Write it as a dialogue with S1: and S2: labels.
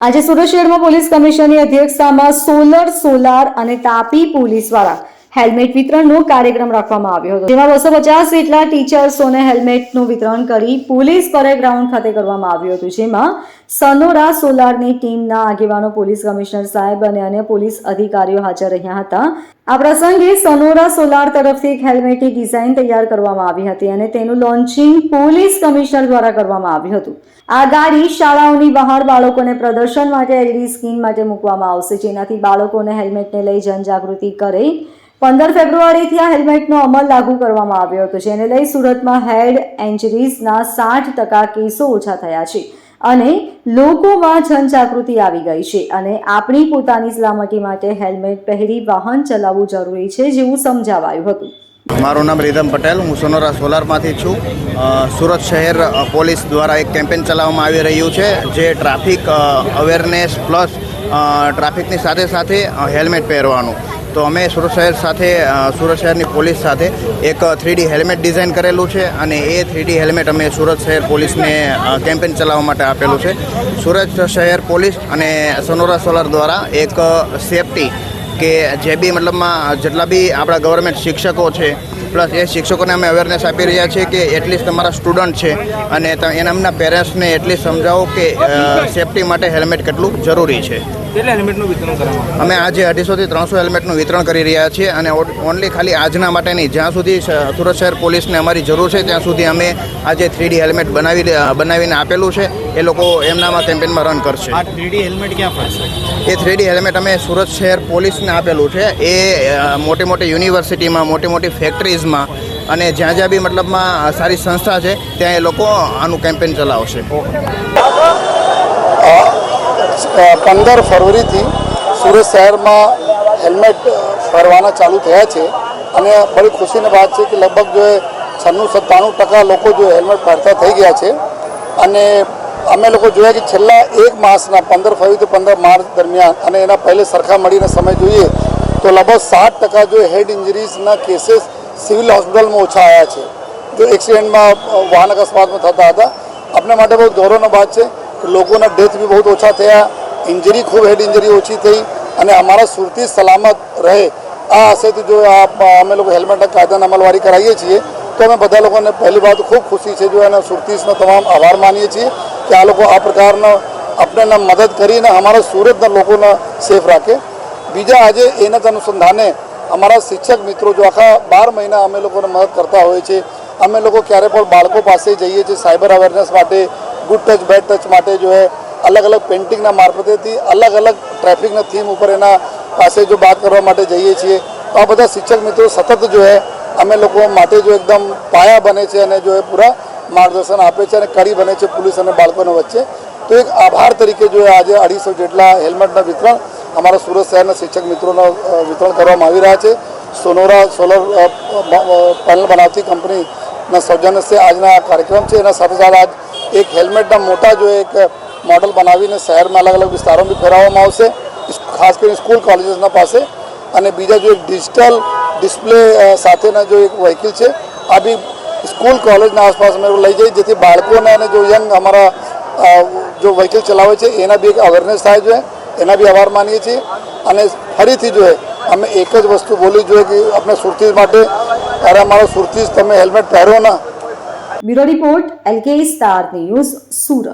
S1: આજે સુરત શહેરમાં પોલીસ કમિશનરની અધ્યક્ષતામાં સોલર સોલાર અને તાપી પોલીસ દ્વારા હેલ્મેટ વિતરણનો કાર્યક્રમ રાખવામાં આવ્યો હતો. જેમાં બસો પચાસ જેટલા ટીચર્સોને હેલ્મેટનું વિતરણ કરી પોલીસ પરેડ ગ્રાઉન્ડ ખાતે કરવામાં આવ્યું હતું, જેમાં સનોરા સોલારની ટીમના આગેવાનો, પોલીસ કમિશનર સાહેબ અને અન્ય પોલીસ અધિકારીઓ હાજર રહ્યા હતા. આ પ્રસંગે સનોરા સોલાર તરફથી એક હેલ્મેટની ડિઝાઇન તૈયાર કરવામાં આવી હતી અને તેનું લોન્ચિંગ પોલીસ કમિશનર દ્વારા કરવામાં આવ્યું હતું. આ ગાડી શાળાઓની બહાર બાળકોને પ્રદર્શન માટે, એલઈડી સ્ક્રીન માટે મૂકવામાં આવશે. જેનાથી બાળકોને હેલ્મેટને લઈ જનજાગૃતિ કરે પંદર ફેબ્રુઆરીથી આ હેલ્મેટનો અમલ લાગુ કરવામાં આવ્યો હતો, જેને લઈ સુરતમાં હેડ એન્જરીઝના સાઠ ટકા કેસો ઓછા થયા છે અને લોકોમાં જનજાગૃતિ આવી ગઈ છે અને આપણી પોતાની સલામતી માટે હેલ્મેટ પહેરી વાહન ચલાવવું જરૂરી છે જેવું સમજાવાયું હતું.
S2: મારું નામ રીધમ પટેલ, હું સોનોરા સોલારમાંથી છું. સુરત શહેર પોલીસ દ્વારા એક કેમ્પેન ચલાવવામાં આવી રહ્યું છે, જે ટ્રાફિક અવેરનેસ પ્લસ ટ્રાફિકની સાથે સાથે હેલ્મેટ પહેરવાનું. તો અમે સુરત શહેર સાથે સુરત શહેરની પોલીસ સાથે એક થ્રીડી હેલ્મેટ ડિઝાઇન કરેલું છે અને એ થ્રીડી હેલ્મેટ અમે સુરત શહેર પોલીસને કેમ્પેન ચલાવવા માટે આપેલું છે. સુરત શહેર પોલીસ અને સોનોરા સોલાર દ્વારા એક સેફટી કે જે બી મતલબમાં જેટલા બી આપણા ગવર્મેન્ટ શિક્ષકો છે પ્લસ એ શિક્ષકોને અમે અવેરનેસ આપી રહ્યા છીએ કે એટલીસ્ટ તમારા સ્ટુડન્ટ છે અને એમના પેરેન્ટ્સને એટલી સમજાવો કે સેફટી માટે હેલ્મેટ કેટલું જરૂરી છે.
S3: કેટલા હેલ્મેટનું વિતરણ કરવામાં આવ્યું?
S2: અમે આજે અઢીસોથી ત્રણસો હેલ્મેટનું વિતરણ કરી રહ્યા છીએ અને ઓનલી ખાલી આજના માટે નહીં જ્યાં સુધી સુરત શહેર પોલીસને અમારી જરૂર છે ત્યાં સુધી અમે આજે થ્રીડી હેલ્મેટ બનાવી બનાવીને આપેલું છે. એ લોકો એમનામાં કેમ્પેનમાં રન કરશે.
S3: થ્રીડી હેલ્મેટ ક્યાં ફરશે?
S2: એ થ્રીડી હેલ્મેટ અમે સુરત શહેર પોલીસને આપેલું છે. એ મોટી મોટી યુનિવર્સિટીમાં મોટી મોટી ફેક્ટરીઝમાં અને જ્યાં જ્યાં બી મતલબમાં સારી સંસ્થા છે, ત્યાં એ લોકો આનું કેમ્પેન ચલાવશે.
S4: પંદર ફરવરીથી સુરત શહેરમાં હેલ્મેટ ફરવાના ચાલુ થયા છે અને બડી ખુશીની વાત છે કે લગભગ જો છન્નું સત્તાણું ટકા લોકો જો હેલ્મેટ પહેરતા થઈ ગયા છે. અને અમે લોકો જોયા કે છેલ્લા એક માસના, પંદર ફરવરીથી પંદર માર્ચ દરમિયાન અને એના પહેલે સરખા મળીને સમય જોઈએ તો લગભગ સાત ટકા જો હેડ ઇન્જરીઝના કેસીસ સિવિલ હોસ્પિટલમાં ઓછા આવ્યા છે. જો એક્સિડન્ટમાં વાહન અકસ્માતમાં થતા હતા. આપણે માટે બહુ ગૌરવનો વાત છે કે લોકોના ડેથ બી બહુ ઓછા થયા. ઇન્જરી, ખૂબ હેડ ઇન્જરી ઓછી થઈ અને અમારા સુરતી સલામત રહે. આ હશેથી જો અમે લોકો હેલ્મેટના કાયદાની અમલવારી કરાવીએ છીએ, તો અમે બધા લોકોને પહેલી વાત ખૂબ ખુશી છે. જો એના સુરતીસનો તમામ આભાર માનીએ છીએ કે આ લોકો આ પ્રકારનો આપણને મદદ કરીને અમારા સુરતના લોકોને સેફ રાખે. બીજા આજે એના જ અનુસંધાને અમારા શિક્ષક મિત્રો જો આખા બાર મહિના અમે લોકોને મદદ કરતા હોય છે, અમે લોકો ક્યારે પણ બાળકો પાસે જઈએ છીએ સાયબર અવેરનેસ માટે ગુડ ટચ બેડ ટચ માટે જો હે અલગ અલગ પેઇન્ટિંગના મારફતેથી અલગ અલગ ટ્રાફિકના થીમ ઉપર એના પાસે જો વાત કરવા માટે જઈએ છીએ. તો આ બધા શિક્ષક મિત્રો સતત જો હે અમે લોકો માટે જો એકદમ પાયા બને છે અને જો એ પૂરા માર્ગદર્શન આપે છે અને કડી બને છે પોલીસ અને બાળકોની વચ્ચે. તો એક આભાર તરીકે જો આજે અઢીસો જેટલા હેલ્મેટના વિતરણ અમારા સુરત શહેરના શિક્ષક મિત્રોના વિતરણ કરવામાં આવી રહ્યા છે. સોનોરા સોલર પેનલ બનાવતી કંપનીના સૌજન્યથી આજના આ કાર્યક્રમ છે. એના સાથે સાથે આજ એક હેલ્મેટના મોટા જો એક મોડલ બનાવીને શહેરમાં અલગ અલગ વિસ્તારોમાં બી ફેરવવામાં આવશે, ખાસ કરીને સ્કૂલ કોલેજીસના પાસે. અને બીજા જો એક ડિજિટલ ડિસ્પ્લે સાથેના જો એક વ્હીકલ છે, આ બી સ્કૂલ કોલેજના આસપાસ અમે લઈ જઈએ, જેથી બાળકોને અને જો યંગ અમારા જો વ્હીકલ ચલાવે છે, એના બી એક અવેરનેસ થાય છે. એના બી આભાર માનીએ છીએ. અને ફરીથી જોઈએ, અમે એક જ વસ્તુ બોલી જોઈએ કે આપણે સુરતી માટે, અરે અમારો સુરતી તમે હેલ્મેટ પહેરો ના.
S1: Bureau report, LK Star News, Surat.